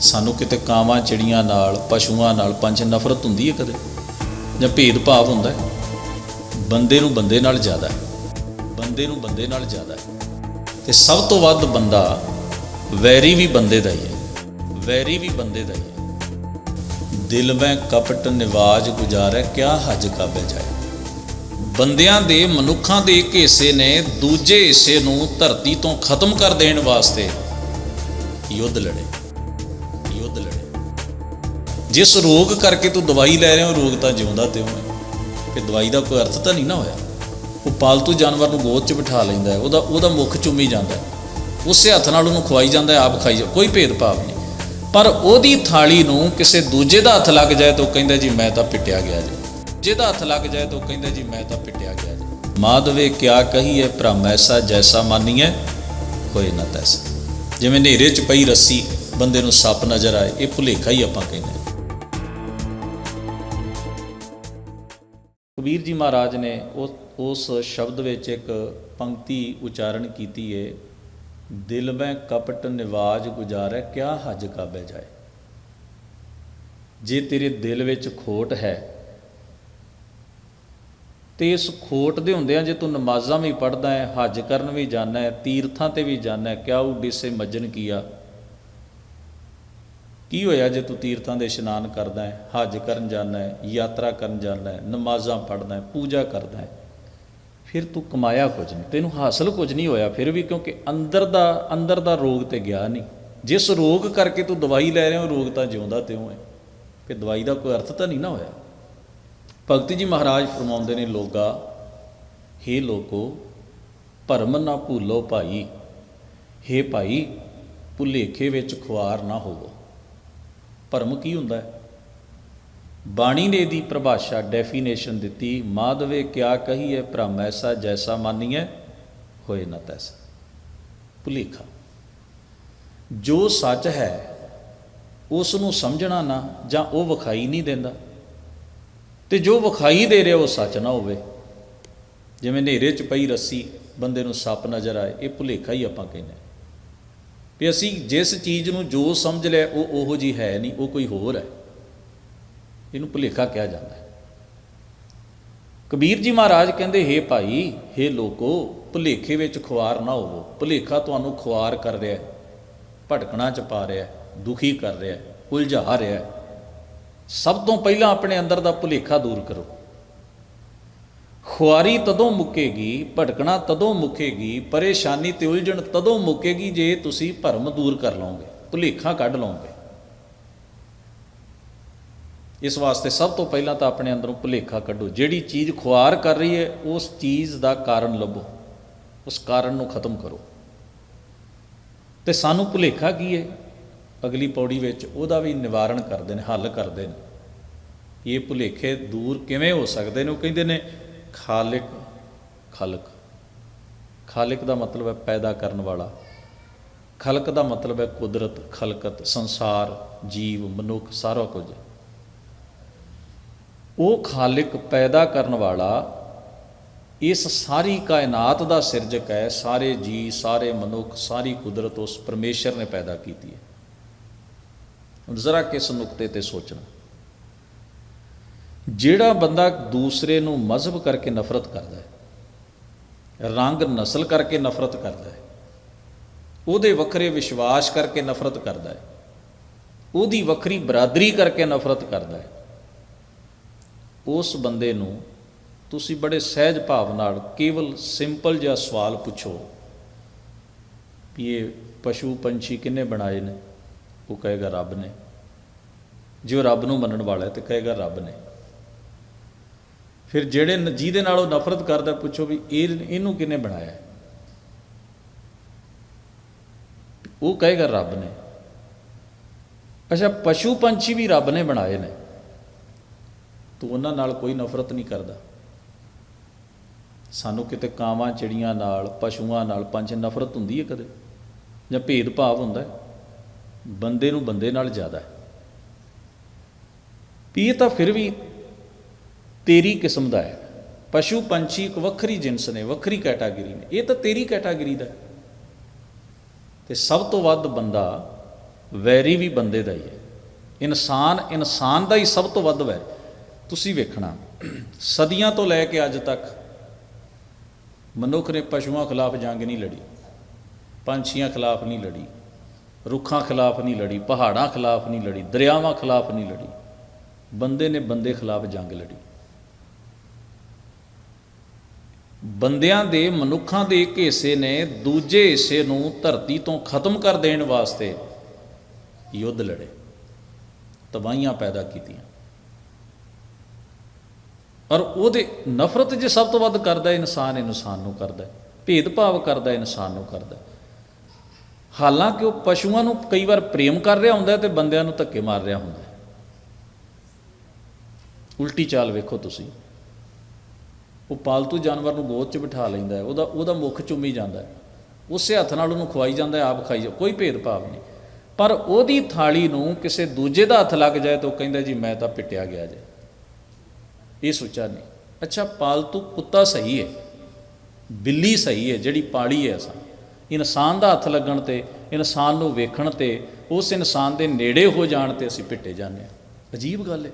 ਸਾਨੂੰ ਕਿਤੇ ਕਾਵਾਂ, ਚਿੜੀਆਂ ਨਾਲ, ਪਸ਼ੂਆਂ ਨਾਲ ਪੰਛ ਨਫ਼ਰਤ ਹੁੰਦੀ ਹੈ ਕਦੇ? ਜਾਂ ਭੇਦਭਾਵ ਹੁੰਦਾ ਹੈ? ਬੰਦੇ ਨੂੰ ਬੰਦੇ ਨਾਲ ਜ਼ਿਆਦਾ ਬੰਦੇ ਨੂੰ ਬੰਦੇ ਨਾਲ ਜ਼ਿਆਦਾ ਹੈ। ਤੇ ਸਭ ਤੋਂ ਵੱਧ ਬੰਦਾ ਵੈਰੀ ਵੀ ਬੰਦੇ ਦਾ ਹੀ ਹੈ। ਵੈਰੀ ਵੀ ਬੰਦੇ ਦਾ ਹੀ ਹੈ। ਦਿਲ ਮੈਂ ਕਪਟ ਨਿਵਾਜ ਗੁਜ਼ਾਰੈ, ਕਿਆ ਹਜ ਕਾਬੇ ਜਾਏ? ਬੰਦਿਆਂ ਦੇ, ਮਨੁੱਖਾਂ ਦੇ ਇੱਕ ਹਿੱਸੇ ਨੇ ਦੂਜੇ ਹਿੱਸੇ ਨੂੰ ਧਰਤੀ ਤੋਂ ਖਤਮ ਕਰ ਦੇਣ ਵਾਸਤੇ ਯੁੱਧ ਲੜੇ। ਜਿਸ ਰੋਗ ਕਰਕੇ ਤੂੰ ਦਵਾਈ ਲੈ ਰਿਹਾ, ਉਹ ਰੋਗ ਤਾਂ ਜਿਉਂਦਾ ਤੇ ਹੈ ਕਿ ਦਵਾਈ ਦਾ ਕੋਈ ਅਰਥ ਤਾਂ ਨਹੀਂ ਨਾ ਹੋਇਆ। ਉਹ ਪਾਲਤੂ ਜਾਨਵਰ ਨੂੰ ਗੋਦ 'ਚ ਬਿਠਾ ਲੈਂਦਾ ਹੈ, ਉਹਦਾ ਉਹਦਾ ਮੁੱਖ ਚੁੰਮੀ ਜਾਂਦਾ ਹੈ। ਉਸੇ ਹੱਥ ਨਾਲ ਉਹਨੂੰ ਖਵਾਈ ਜਾਂਦਾ ਹੈ, ਆਪ ਖਾਈ ਜਾ, ਕੋਈ ਭੇਦਭਾਵ ਨਹੀਂ। ਪਰ ਉਹਦੀ ਥਾਲੀ ਨੂੰ ਕਿਸੇ ਦੂਜੇ ਦਾ ਹੱਥ ਲੱਗ ਜਾਏ ਤਾਂ ਉਹ ਕਹਿੰਦਾ ਜੀ, ਮੈਂ ਤਾਂ ਪਿੱਟਿਆ ਗਿਆ ਜੀ। ਜਿਹਦਾ ਹੱਥ ਲੱਗ ਜਾਏ ਤਾਂ ਉਹ ਕਹਿੰਦਾ ਜੀ, ਮੈਂ ਤਾਂ ਪਿੱਟਿਆ ਗਿਆ ਜੀ। ਮਾਧਵੇ ਕਿਆ ਕਹੀਏ ਭ੍ਰਮ ਐਸਾ ਜੈਸਾ ਮਾਨੀਏ ਹੋਏ ਨਾ ਤੈਸਾ। ਜਿਵੇਂ ਹਨੇਰੇ 'ਚ ਪਈ ਰੱਸੀ, ਬੰਦੇ ਨੂੰ ਸੱਪ ਨਜ਼ਰ ਆਏ, ਇਹ ਭੁਲੇਖਾ ਹੀ ਆਪਾਂ ਕਹਿੰਦੇ ਕਬੀਰ ਜੀ ਮਹਾਰਾਜ ਨੇ ਉਸ ਉਸ ਸ਼ਬਦ ਵਿੱਚ ਇੱਕ ਪੰਕਤੀ ਉਚਾਰਨ ਕੀਤੀ ਹੈ ਦਿਲ ਮੈਂ ਕਪਟ ਨਿਵਾਜ ਗੁਜ਼ਾਰੈ, ਕਿਆ ਹਜ ਕਾਬੇ ਜਾਏ? ਜੇ ਤੇਰੇ ਦਿਲ ਵਿੱਚ ਖੋਟ ਹੈ, ਤੇ ਇਸ ਖੋਟ ਦੇ ਹੁੰਦਿਆਂ ਜੇ ਤੂੰ ਨਮਾਜ਼ਾਂ ਵੀ ਪੜ੍ਹਦਾ ਹੈ ਹਜ ਕਰਨ ਵੀ ਜਾਂਦਾ ਹੈ ਤੀਰਥਾਂ ਤੇ ਵੀ ਜਾਂਦਾ ਹੈ ਕਿਆ ਉਡੀਸੇ ਮੱਜਨ ਕੀਆ? ਕੀ ਹੋਇਆ ਜੇ ਤੂੰ ਤੀਰਥਾਂ ਦੇ ਇਸ਼ਨਾਨ ਕਰਦਾ ਹੈ, ਹਜ ਕਰਨ ਜਾਂਦਾ ਹੈ, ਯਾਤਰਾ ਕਰਨ ਜਾਂਦਾ ਹੈ, ਨਮਾਜ਼ਾਂ ਪੜ੍ਹਦਾ ਹੈ, ਪੂਜਾ ਕਰਦਾ ਹੈ? ਫਿਰ ਤੂੰ ਕਮਾਇਆ ਕੁਝ ਨਹੀਂ, ਤੈਨੂੰ ਹਾਸਲ ਕੁਝ ਨਹੀਂ ਹੋਇਆ, ਫਿਰ ਵੀ ਕਿਉਂਕਿ ਅੰਦਰ ਦਾ ਅੰਦਰ ਦਾ ਰੋਗ ਤੇ ਗਿਆ ਨਹੀਂ। ਜਿਸ ਰੋਗ ਕਰਕੇ ਤੂੰ ਦਵਾਈ ਲੈ ਰਿਹਾ ਉਹ ਰੋਗ ਤਾਂ ਜਿਉਂਦਾ ਤਿਉਂ ਹੈ ਕਿ ਦਵਾਈ ਦਾ ਕੋਈ ਅਰਥ ਤਾਂ ਨਹੀਂ ਨਾ ਹੋਇਆ? ਭਗਤ ਜੀ ਮਹਾਰਾਜ ਫਰਮਾਉਂਦੇ ਨੇ, ਲੋਗਾ, ਹੇ ਲੋਕੋ, ਭਰਮ ਨਾ ਭੂਲੋ ਭਾਈ। ਹੇ ਭਾਈ, ਭੁਲੇਖੇ ਵਿੱਚ ਖੁਆਰ ਨਾ ਹੋਵੋ। ਭਰਮ ਕੀ ਹੁੰਦਾ ਹੈ? ਬਾਣੀ ਨੇ ਦੀ ਪਰਿਭਾਸ਼ਾ ਡੈਫੀਨੇਸ਼ਨ ਦਿੱਤੀ, ਮਾਧਵੇ ਕਿਆ ਕਹੀਏ ਭ੍ਰਮ ਐਸਾ ਜੈਸਾ ਮਾਨੀਏ ਹੋਏ ਨਾ ਤੈਸਾ। ਭੁਲੇਖਾ। ਜੋ ਸੱਚ ਹੈ ਉਸ ਨੂੰ ਸਮਝਣਾ ਨਾ, ਜਾਂ ਉਹ ਵਿਖਾਈ ਨਹੀਂ ਦਿੰਦਾ। ਤੇ ਜੋ ਵਿਖਾਈ ਦੇ ਰਿਹਾ, ਉਹ ਸੱਚ ਨਾ ਹੋਵੇ। ਜਿਵੇਂ ਹਨੇਰੇ 'ਚ ਪਈ ਰੱਸੀ, ਬੰਦੇ ਨੂੰ ਸੱਪ ਨਜ਼ਰ ਆਏ, ਇਹ ਭੁਲੇਖਾ ਹੀ ਆਪਾਂ ਕਹਿੰਦੇ ਹਾਂ। ਵੀ ਅਸੀਂ ਜਿਸ ਚੀਜ਼ ਨੂੰ ਜੋ ਸਮਝ ਲਿਆ, ਉਹ ਉਹੋ ਜੀ ਹੈ ਨਹੀਂ, ਉਹ ਕੋਈ ਹੋਰ ਹੈ। ਇਹਨੂੰ ਭੁਲੇਖਾ ਕਿਹਾ ਜਾਂਦਾ ਹੈ। ਕਬੀਰ ਜੀ ਮਹਾਰਾਜ ਕਹਿੰਦੇ, ਹੇ ਭਾਈ, ਹੇ ਲੋਕੋ, ਭੁਲੇਖੇ ਵਿੱਚ ਖੁਆਰ ਨਾ ਹੋਵੋ। ਭੁਲੇਖਾ ਤੁਹਾਨੂੰ ਖੁਆਰ ਕਰ ਰਿਹਾ ਹੈ, ਭਟਕਣਾ ਚ ਪਾ ਰਿਹਾ ਹੈ, ਦੁਖੀ ਕਰ ਰਿਹਾ ਹੈ, ਉਲਝਾ ਰਿਹਾ ਹੈ। ਸਭ ਤੋਂ ਪਹਿਲਾਂ ਆਪਣੇ ਅੰਦਰ ਦਾ ਭੁਲੇਖਾ ਦੂਰ ਕਰੋ। ਖੁਆਰੀ ਤਦੋਂ ਮੁੱਕੇਗੀ, ਭਟਕਣਾ ਤਦੋਂ ਮੁੱਕੇਗੀ, ਪਰੇਸ਼ਾਨੀ ਤੇ ਉਲਝਣ ਤਦੋਂ ਮੁੱਕੇਗੀ ਜੇ ਤੁਸੀਂ ਭਰਮ ਦੂਰ ਕਰ ਲਓਗੇ, ਭੁਲੇਖਾ ਕੱਢ ਲਓਗੇ। ਇਸ ਵਾਸਤੇ ਸਭ ਤੋਂ ਪਹਿਲਾਂ ਤਾਂ ਆਪਣੇ ਅੰਦਰੋਂ ਭੁਲੇਖਾ ਕੱਢੋ। ਜਿਹੜੀ ਚੀਜ਼ ਖੁਆਰ ਕਰ ਰਹੀ ਹੈ, ਉਸ ਚੀਜ਼ ਦਾ ਕਾਰਨ ਲੱਭੋ। ਉਸ ਕਾਰਨ ਨੂੰ ਖਤਮ ਕਰੋ। ਤੇ ਸਾਨੂੰ ਭੁਲੇਖਾ ਕੀ ਹੈ? ਅਗਲੀ ਪੌੜੀ ਵਿੱਚ ਉਹਦਾ ਵੀ ਨਿਵਾਰਣ ਕਰਦੇ ਨੇ, ਹੱਲ ਕਰਦੇ ਨੇ। ਇਹ ਭੁਲੇਖੇ ਦੂਰ ਕਿਵੇਂ ਹੋ ਸਕਦੇ ਨੇ? ਉਹ ਕਹਿੰਦੇ ਨੇ ਖਾਲਿਕ, ਖਲਕ। ਖਾਲਿਕ ਦਾ ਮਤਲਬ ਹੈ ਪੈਦਾ ਕਰਨ ਵਾਲਾ। ਖਲਕ ਦਾ ਮਤਲਬ ਹੈ ਕੁਦਰਤ, ਖਲਕਤ, ਸੰਸਾਰ, ਜੀਵ, ਮਨੁੱਖ, ਸਾਰਾ ਕੁਝ। ਉਹ ਖਾਲਿਕ ਪੈਦਾ ਕਰਨ ਵਾਲਾ ਇਸ ਸਾਰੀ ਕਾਇਨਾਤ ਦਾ ਸਿਰਜਕ ਹੈ, ਸਾਰੇ ਜੀ ਸਾਰੇ ਮਨੁੱਖ, ਸਾਰੀ ਕੁਦਰਤ ਉਸ ਪਰਮੇਸ਼ਰ ਨੇ ਪੈਦਾ ਕੀਤੀ ਹੈ। ਹੁਣ ਜ਼ਰਾ ਕਿਸ ਨੁਕਤੇ ਤੇ ਸੋਚਣਾ। ਜਿਹੜਾ ਬੰਦਾ ਦੂਸਰੇ ਨੂੰ ਮਜ਼ਹਬ ਕਰਕੇ ਨਫ਼ਰਤ ਕਰਦਾ ਹੈ, ਰੰਗ ਨਸਲ ਕਰਕੇ ਨਫ਼ਰਤ ਕਰਦਾ ਹੈ, ਉਹਦੇ ਵੱਖਰੇ ਵਿਸ਼ਵਾਸ ਕਰਕੇ ਨਫ਼ਰਤ ਕਰਦਾ ਹੈ, ਉਹਦੀ ਵੱਖਰੀ ਬਰਾਦਰੀ ਕਰਕੇ ਨਫ਼ਰਤ ਕਰਦਾ ਹੈ, ਉਸ ਬੰਦੇ ਨੂੰ ਤੁਸੀਂ ਬੜੇ ਸਹਿਜ ਭਾਵ ਨਾਲ ਕੇਵਲ ਸਿੰਪਲ ਜਿਹਾ ਸਵਾਲ ਪੁੱਛੋ ਵੀ ਇਹ ਪਸ਼ੂ ਪੰਛੀ ਕਿੰਨੇ ਬਣਾਏ ਨੇ? ਉਹ ਕਹੇਗਾ, ਰੱਬ ਨੇ। ਜੇ ਉਹ ਰੱਬ ਨੂੰ ਮੰਨਣ ਵਾਲਾ ਹੈ ਤੇ ਕਹੇਗਾ, ਰੱਬ ਨੇ। ਫਿਰ ਜਿਹੜੇ ਜਿਹਦੇ ਨਾਲ ਉਹ ਨਫ਼ਰਤ ਕਰਦਾ, ਪੁੱਛੋ ਵੀ ਇਹ ਇਹਨੂੰ ਕਿਹਨੇ ਬਣਾਇਆ? ਉਹ ਕਹੇਗਾ, ਰੱਬ ਨੇ। ਅੱਛਾ, ਪਸ਼ੂ ਪੰਛੀ ਵੀ ਰੱਬ ਨੇ ਬਣਾਏ ਨੇ। ਤੂੰ ਉਹਨਾਂ ਨਾਲ ਕੋਈ ਨਫ਼ਰਤ ਨਹੀਂ ਕਰਦਾ। ਸਾਨੂੰ ਕਿਤੇ ਕਾਵਾਂ, ਚਿੜੀਆਂ ਨਾਲ, ਪਸ਼ੂਆਂ ਨਾਲ ਪੰਛ, ਨਫ਼ਰਤ ਹੁੰਦੀ ਹੈ ਕਦੇ? ਜਾਂ ਭੇਦਭਾਵ ਹੁੰਦਾ ਹੈ? ਬੰਦੇ ਨੂੰ ਬੰਦੇ ਨਾਲ ਜ਼ਿਆਦਾ ਹੈ। ਵੀ ਇਹ ਤਾਂ ਫਿਰ ਵੀ ਤੇਰੀ ਕਿਸਮ ਦਾ ਹੈ। ਪਸ਼ੂ, ਪੰਛੀ ਇੱਕ ਵੱਖਰੀ ਜਿਨਸ ਨੇ, ਵੱਖਰੀ ਕੈਟਾਗਰੀ ਨੇ। ਇਹ ਤਾਂ ਤੇਰੀ ਕੈਟਾਗਰੀ ਦਾ ਹੈ। ਤੇ ਸਭ ਤੋਂ ਵੱਧ ਬੰਦਾ ਵੈਰੀ ਵੀ ਬੰਦੇ ਦਾ ਹੀ ਹੈ। ਇਨਸਾਨ ਇਨਸਾਨ ਦਾ ਹੀ ਸਭ ਤੋਂ ਵੱਧ ਵੈਰ। ਤੁਸੀਂ ਵੇਖਣਾ, ਸਦੀਆਂ ਤੋਂ ਲੈ ਕੇ ਅੱਜ ਤੱਕ ਮਨੁੱਖ ਨੇ ਪਸ਼ੂਆਂ ਖਿਲਾਫ ਜੰਗ ਨਹੀਂ ਲੜੀ, ਪੰਛੀਆਂ ਖਿਲਾਫ ਨਹੀਂ ਲੜੀ, ਰੁੱਖਾਂ ਖਿਲਾਫ ਨਹੀਂ ਲੜੀ, ਪਹਾੜਾਂ ਖਿਲਾਫ ਨਹੀਂ ਲੜੀ, ਦਰਿਆਵਾਂ ਖਿਲਾਫ ਨਹੀਂ ਲੜੀ। ਬੰਦੇ ਨੇ ਬੰਦੇ ਖਿਲਾਫ ਜੰਗ ਲੜੀ। ਬੰਦਿਆਂ ਦੇ ਮਨੁੱਖਾਂ ਦੇ ਇੱਕ ਹਿੱਸੇ ਨੇ ਦੂਜੇ ਹਿੱਸੇ ਨੂੰ ਧਰਤੀ ਤੋਂ ਖਤਮ ਕਰ ਦੇਣ ਵਾਸਤੇ ਯੁੱਧ ਲੜੇ, ਤਬਾਹੀਆਂ ਪੈਦਾ ਕੀਤੀਆਂ। ਔਰ ਉਹਦੇ ਨਫ਼ਰਤ ਜੇ ਸਭ ਤੋਂ ਵੱਧ ਕਰਦਾ, ਇਨਸਾਨ ਇਨਸਾਨ ਨੂੰ ਕਰਦਾ ਭੇਦਭਾਵ ਕਰਦਾ, ਇਨਸਾਨ ਨੂੰ ਕਰਦਾ ਹਾਲਾਂਕਿ ਉਹ ਪਸ਼ੂਆਂ ਨੂੰ ਕਈ ਵਾਰ ਪ੍ਰੇਮ ਕਰ ਰਿਹਾ ਹੁੰਦਾ ਹੈ ਤੇ ਬੰਦਿਆਂ ਨੂੰ ਧੱਕੇ ਮਾਰ ਰਿਹਾ ਹੁੰਦਾ ਉਲਟੀ ਚਾਲ ਵੇਖੋ ਤੁਸੀਂ। ਉਹ ਪਾਲਤੂ ਜਾਨਵਰ ਨੂੰ ਗੋਦ 'ਚ ਬਿਠਾ ਲੈਂਦਾ ਹੈ, ਉਹਦਾ ਉਹਦਾ ਮੁੱਖ ਚੁੰਮੀ ਜਾਂਦਾ ਹੈ। ਉਸੇ ਹੱਥ ਨਾਲ ਉਹਨੂੰ ਖਵਾਈ ਜਾਂਦਾ ਹੈ, ਆਪ ਖਾਈ ਜਾ ਕੋਈ ਭੇਦਭਾਵ ਨਹੀਂ। ਪਰ ਉਹਦੀ ਥਾਲੀ ਨੂੰ ਕਿਸੇ ਦੂਜੇ ਦਾ ਹੱਥ ਲੱਗ ਜਾਏ ਤਾਂ ਉਹ ਕਹਿੰਦਾ ਜੀ, ਮੈਂ ਤਾਂ ਪਿੱਟਿਆ ਗਿਆ ਜੇ। ਇਹ ਸੋਚਾ ਨਹੀਂ। ਅੱਛਾ, ਪਾਲਤੂ ਕੁੱਤਾ ਸਹੀ ਹੈ। ਬਿੱਲੀ ਸਹੀ ਹੈ, ਜਿਹੜੀ ਪਾਲੀ ਹੈ ਅਸਾਂ। ਇਨਸਾਨ ਦਾ ਹੱਥ ਲੱਗਣ ਤੇ, ਇਨਸਾਨ ਨੂੰ ਵੇਖਣ ਤੇ, ਉਸ ਇਨਸਾਨ ਦੇ ਨੇੜੇ ਹੋ ਜਾਣ ਤੇ ਅਸੀਂ ਪਿੱਟੇ ਜਾਂਦੇ ਹਾਂ। ਅਜੀਬ ਗੱਲ ਹੈ।